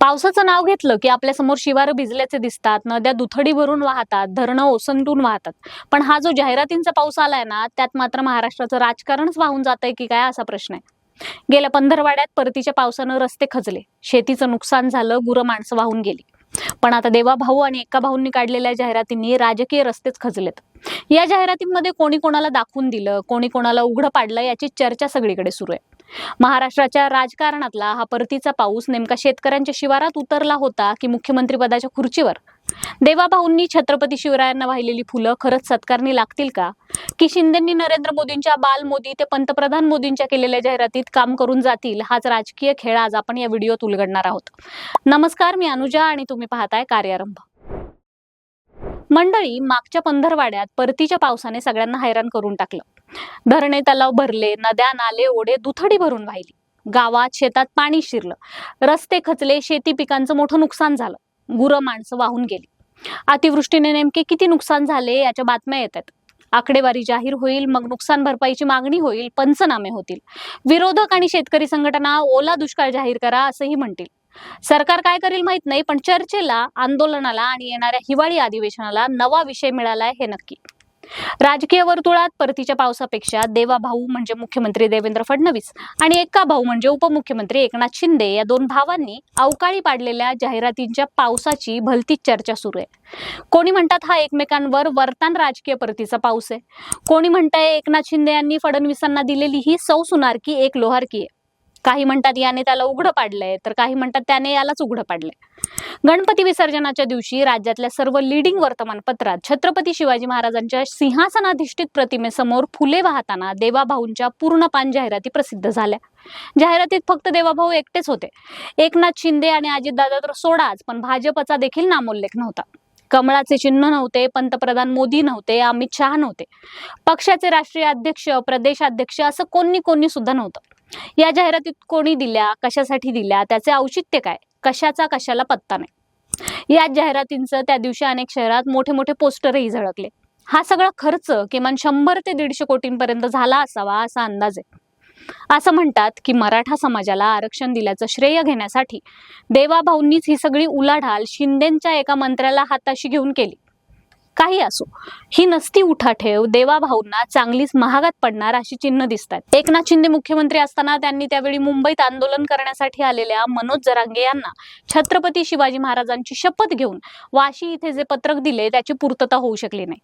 पावसाचं नाव घेतलं की आपल्यासमोर शिवार भिजल्याचे दिसतात नद्या दुथडी भरून वाहतात धरणं ओसंडून वाहतात. पण हा जो जाहिरातींचा पाऊस आलाय ना त्यात मात्र महाराष्ट्राचं राजकारणच वाहून जात आहे की काय असा प्रश्न आहे. गेल्या पंधरवाड्यात परतीच्या पावसानं रस्ते खचले. शेतीचं नुकसान झालं गुरं माणसं वाहून गेली. पण आता देवा भाऊ आणि एका भाऊंनी काढलेल्या जाहिरातींनी राजकीय रस्तेच खचलेत. या जाहिरातींमध्ये कोणी कोणाला दाखवून दिलं कोणी कोणाला उघडं पाडलं याची चर्चा सगळीकडे सुरू आहे. महाराष्ट्राच्या राजकारणातला हा परतीचा पाऊस नेमका शेतकऱ्यांच्या शिवारात उतरला होता की मुख्यमंत्री पदाच्या खुर्चीवर? देवाभाऊंनी छत्रपती शिवरायांना वाहिलेली फुलं खरंच सत्कारणी लागतील का? की शिंदेंनी नरेंद्र मोदींच्या बाल मोदी ते पंतप्रधान मोदींच्या केलेल्या जाहिरातीत काम करून जातील हाच राजकीय खेळ आज आपण या व्हिडिओत उलगडणार आहोत. नमस्कार मी अनुजा आणि तुम्ही पाहताय कार्यारंभ मंडळी मागच्या पंधरवाड्यात परतीच्या पावसाने सगळ्यांना हैराण करून टाकलं. धरणे तलाव भरले नद्या नाले ओढे दुथडी भरून वाहिली. गावात शेतात पाणी शिरलं. रस्ते खचले शेती पिकांचं मोठं नुकसान झालं. गुरं माणसं वाहून गेली. अतिवृष्टीने नेमके किती नुकसान झाले याच्या बातम्या येत आहेत आकडेवारी जाहीर होईल मग नुकसान भरपाईची मागणी होईल पंचनामे होतील. विरोधक आणि शेतकरी संघटना ओला दुष्काळ जाहीर करा असंही म्हणतील. सरकार काय करेल माहीत नाही पण चर्चेला आंदोलनाला आणि येणाऱ्या हिवाळी अधिवेशनाला नवा विषय मिळालाय हे नक्की. राजकीय वर्तुळात परतीच्या पावसापेक्षा देवा भाऊ म्हणजे मुख्यमंत्री देवेंद्र फडणवीस आणि एक्का भाऊ म्हणजे उपमुख्यमंत्री एकनाथ शिंदे या दोन भावांनी अवकाळी पाडलेल्या जाहिरातींच्या पावसाची भलतीच चर्चा सुरू आहे. कोणी म्हणतात हा एकमेकांवर वर्तान राजकीय परतीचा पाऊस आहे? कोणी म्हणताय एकनाथ शिंदे यांनी फडणवीसांना दिलेली ही सौ सुनारकी एक लोहारकी आहे. काही म्हणतात याने त्याला उघडं पाडलंय तर काही म्हणतात त्याने यालाच उघडं पाडलंय. गणपती विसर्जनाच्या दिवशी राज्यातल्या सर्व लिडिंग वर्तमानपत्रात छत्रपती शिवाजी महाराजांच्या सिंहासनाधिष्ठित प्रतिमेसमोर फुले वाहताना देवाभाऊंच्या पूर्ण पान जाहिराती प्रसिद्ध झाल्या. जाहिरातीत फक्त देवाभाऊ एकटेच होते. एकनाथ शिंदे आणि अजितदादा तर सोडाच पण भाजपचा देखील नामोल्लेख नव्हता. कमळाचे चिन्ह नव्हते पंतप्रधान मोदी नव्हते अमित शहा नव्हते. पक्षाचे राष्ट्रीय अध्यक्ष प्रदेशाध्यक्ष असं कोणी कोणी सुद्धा नव्हतं. या जाहिरातीत कोणी दिल्या? कशासाठी दिल्या? त्याचे औचित्य काय? कशाचा कशाला पत्ता नाही. या जाहिरातींचं त्या दिवशी अनेक शहरात मोठे मोठे पोस्टरही झळकले. हा सगळा खर्च किमान शंभर ते दीडशे कोटींपर्यंत झाला असावा असा अंदाज आहे. असं म्हणतात की मराठा समाजाला आरक्षण दिल्याचं श्रेय घेण्यासाठी देवाभाऊंनीच ही सगळी उलाढाल शिंदेच्या एका मंत्र्याला हाताशी घेऊन केली. काही असो. ही नसती उठाठेव. देवाभाऊंना चांगलीच महागात पडणार अशी चिन्ह दिसतात एकनाथ शिंदे मुख्यमंत्री असताना त्यांनी त्यावेळी मुंबईत आंदोलन करण्यासाठी आलेल्या मनोज जरांगे यांना छत्रपती शिवाजी महाराजांची शपथ घेऊन वाशी इथे जे पत्रक दिले त्याची पूर्तता होऊ शकली नाही.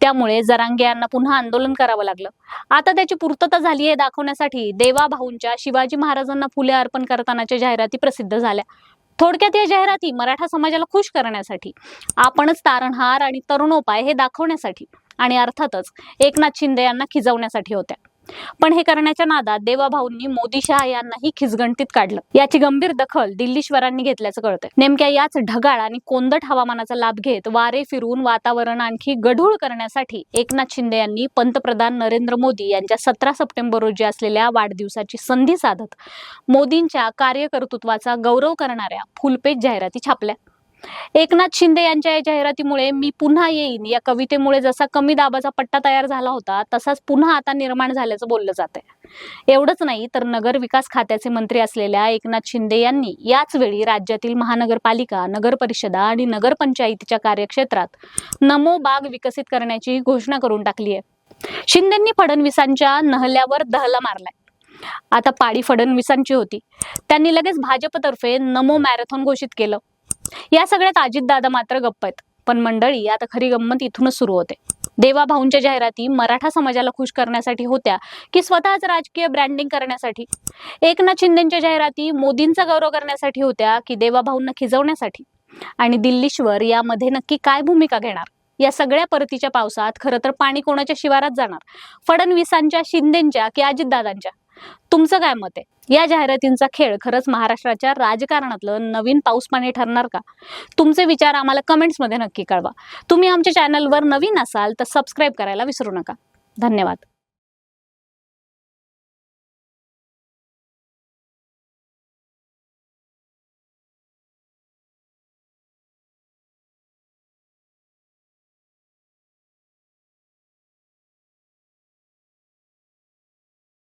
त्यामुळे जरांगे यांना पुन्हा आंदोलन करावं लागलं. आता त्याची पूर्तता झाली आहे दाखवण्यासाठी देवाभाऊंच्या शिवाजी महाराजांना फुले अर्पण करतानाच्या जाहिराती प्रसिद्ध झाल्या. थोडक्यात या जाहिराती मराठा समाजाला खुश करण्यासाठी आपणच तारणहार आणि तरुणोपाय हे दाखवण्यासाठी आणि अर्थातच एकनाथ शिंदे यांना खिजवण्यासाठी होत्या. पण हे करण्याच्या नादात देवाभाऊंनी मोदी शहा यांनाही खिचगणतीत काढलं. याची गंभीर दखल दिल्लीश्वरांनी घेतल्याचं कळतंय. नेमक्या याच ढगाळ आणि कोंदट हवामानाचा लाभ घेत वारे फिरून वातावरण आणखी गढूळ करण्यासाठी एकनाथ शिंदे यांनी पंतप्रधान नरेंद्र मोदी यांच्या सतरा सप्टेंबर रोजी असलेल्या वाढदिवसाची संधी साधत मोदींच्या कार्यकर्तृत्वाचा गौरव करणाऱ्या फुलपेज जाहिराती छापल्या. एकनाथ शिंदे यांच्या या जाहिरातीमुळे मी पुन्हा येईन. या कवितेमुळे जसा कमी दाबाचा पट्टा तयार झाला होता तसाच पुन्हा आता निर्माण झाल्याचं बोललं जात आहे एवढंच नाही तर नगर विकास खात्याचे मंत्री असलेल्या एकनाथ शिंदे यांनी याच वेळी राज्यातील महानगरपालिका नगर परिषदा आणि नगरपंचायतीच्या कार्यक्षेत्रात नमो बाग विकसित करण्याची घोषणा करून टाकली आहे शिंदेंनी फडणवीसांच्या नहल्यावर दहला मारलाय. आता पाडी फडणवीसांची होती. त्यांनी लगेच भाजपतर्फे नमो मॅरेथॉन घोषित केलं. या सगळ्यात अजितदादा मात्र गप्प आहेत. पण मंडळी आता खरी गंमत इथूनच सुरू होते. देवा भाऊंच्या जाहिराती मराठा समाजाला खुश करण्यासाठी होत्या की स्वतःच राजकीय ब्रँडिंग करण्यासाठी? एकनाथ शिंदेच्या जाहिराती मोदींचा गौरव करण्यासाठी होत्या की देवा भाऊंना खिजवण्यासाठी? आणि दिल्लीश्वर यामध्ये नक्की काय भूमिका घेणार? या सगळ्या परतीच्या पावसात खरं तर पाणी कोणाच्या शिवारात जाणार? फडणवीसांच्या शिंदेच्या की अजितदादांच्या तुमचं काय मत आहे? या जाहिरातींचा खेळ खरंच महाराष्ट्राच्या राजकारणातलं नवीन पाऊस पाणी ठरणार का? तुमचे विचार आम्हाला कमेंट्समध्ये नक्की कळवा. तुम्ही आमच्या चॅनलवर नवीन असाल तर सबस्क्राईब करायला विसरू नका. धन्यवाद.